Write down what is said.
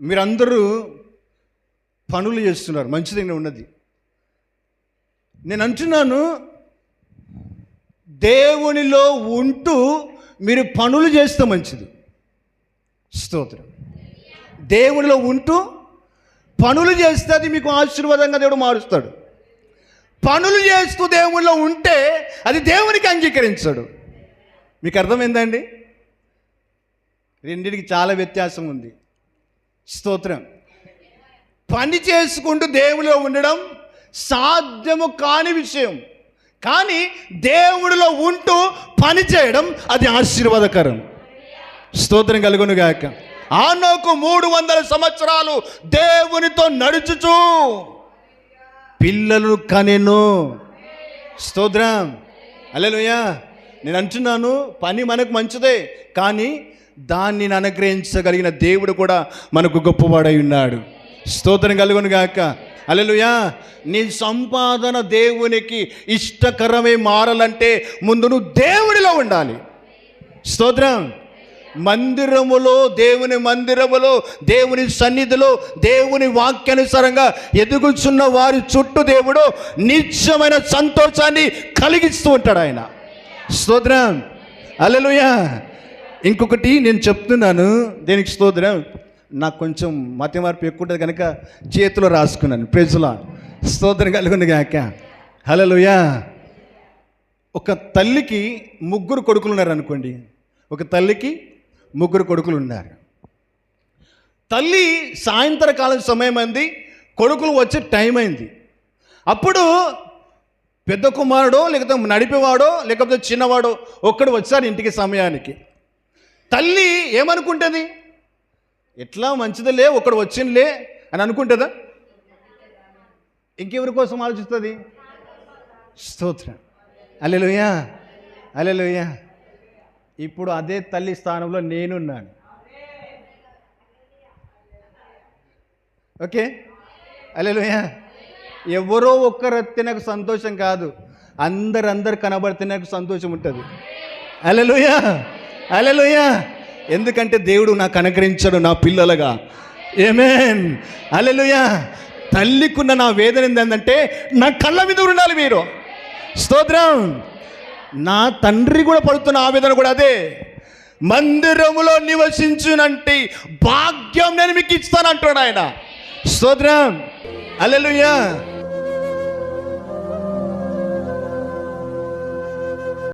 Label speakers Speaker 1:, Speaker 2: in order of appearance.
Speaker 1: మీరందరూ పనులు చేస్తున్నారు మంచిదైన ఉన్నది. నేను అంటున్నాను దేవునిలో ఉంటూ మీరు పనులు చేస్తే మంచిది. స్తోత్రం. దేవునిలో ఉంటూ పనులు చేస్తే అది మీకు ఆశీర్వాదంగా దేవుడు మారుస్తాడు. పనులు చేస్తూ దేవునిలో ఉంటే అది దేవునికి అంగీకరించాడు. మీకు అర్థమైందండి రెండింటికి చాలా వ్యత్యాసం ఉంది. స్తోత్రం. పని చేసుకుంటూ దేవుడిలో ఉండడం సాధ్యము కాని విషయం. కానీ దేవుడిలో ఉంటూ పని చేయడం అది ఆశీర్వాదకరం. స్తోత్రం కలుగును గాక. ఆనోకు మూడు వందల సంవత్సరాలు దేవునితో నడుచుచు పిల్లలు కనెను. స్తోత్రం. అల్లెలుయా నేను అంటున్నాను పని మనకు మంచిదే కానీ దాన్ని అనుగ్రహించగలిగిన దేవుడు కూడా మనకు గొప్పవాడై ఉన్నాడు. స్తోత్రం కలుగును గాక. అలెలుయా నీ సంపాదన దేవునికి ఇష్టకరమే మారాలంటే ముందు నువ్వు దేవుడిలో ఉండాలి. స్తోత్రం. మందిరములో దేవుని మందిరములో దేవుని సన్నిధిలో దేవుని వాక్యానుసారంగా ఎదుగుచున్న వారి చుట్టూ దేవుడు నిత్యమైన సంతోషాన్ని కలిగిస్తూ ఉంటాడు ఆయన. స్తోత్రం. అలెలుయా ఇంకొకటి నేను చెప్తున్నాను దేనికి స్తోత్రం నాకు కొంచెం మతి మార్పు ఎక్కువ ఉంటుంది కనుక చేతిలో రాసుకున్నాను. ప్రెజులా స్తోత్రం కలుగుంది కాక హలోయా ఒక తల్లికి ముగ్గురు కొడుకులు ఉన్నారు అనుకోండి ఒక తల్లికి ముగ్గురు కొడుకులు ఉన్నారు. తల్లి సాయంత్రకాలం సమయం అంది కొడుకులు వచ్చే టైం అయింది. అప్పుడు పెద్ద కుమారుడో లేకపోతే నడిపేవాడో లేకపోతే చిన్నవాడో ఒక్కడు వచ్చారు ఇంటికి సమయానికి. తల్లి ఏమనుకుంటుంది? ఎట్లా మంచిదిలే ఒకడు వచ్చిందిలే అని అనుకుంటుందా? ఇంకెవరి కోసం ఆలోచిస్తుంది? స్తోత్రం. అల్లెలుయా అల్లెలుయా ఇప్పుడు అదే తల్లి స్థానంలో నేనున్నాను. ఓకే? అల్లెలుయా ఎవరో ఒక్కరు నాకు సంతోషం కాదు. అందరు అందరు కనబడితే నాకు సంతోషం ఉంటుంది. అల్లెలుయా అల్లెలుయా ఎందుకంటే దేవుడు నాకు అనుగ్రహించాడు నా పిల్లలుగా. ఏమేన్ అల్లెలుయా తల్లికున్న నా వేదన ఏంటంటే నా కళ్ళ మీద ఉండాలి మీరు. స్తోత్రం. నా తండ్రి కూడా పడుతున్న ఆవేదన కూడా అదే. మందిరములో నివసించునంటే భాగ్యం నేను మీకు ఇస్తాను అంటాడు ఆయన. స్తోత్రం. అల్లెలుయ్యా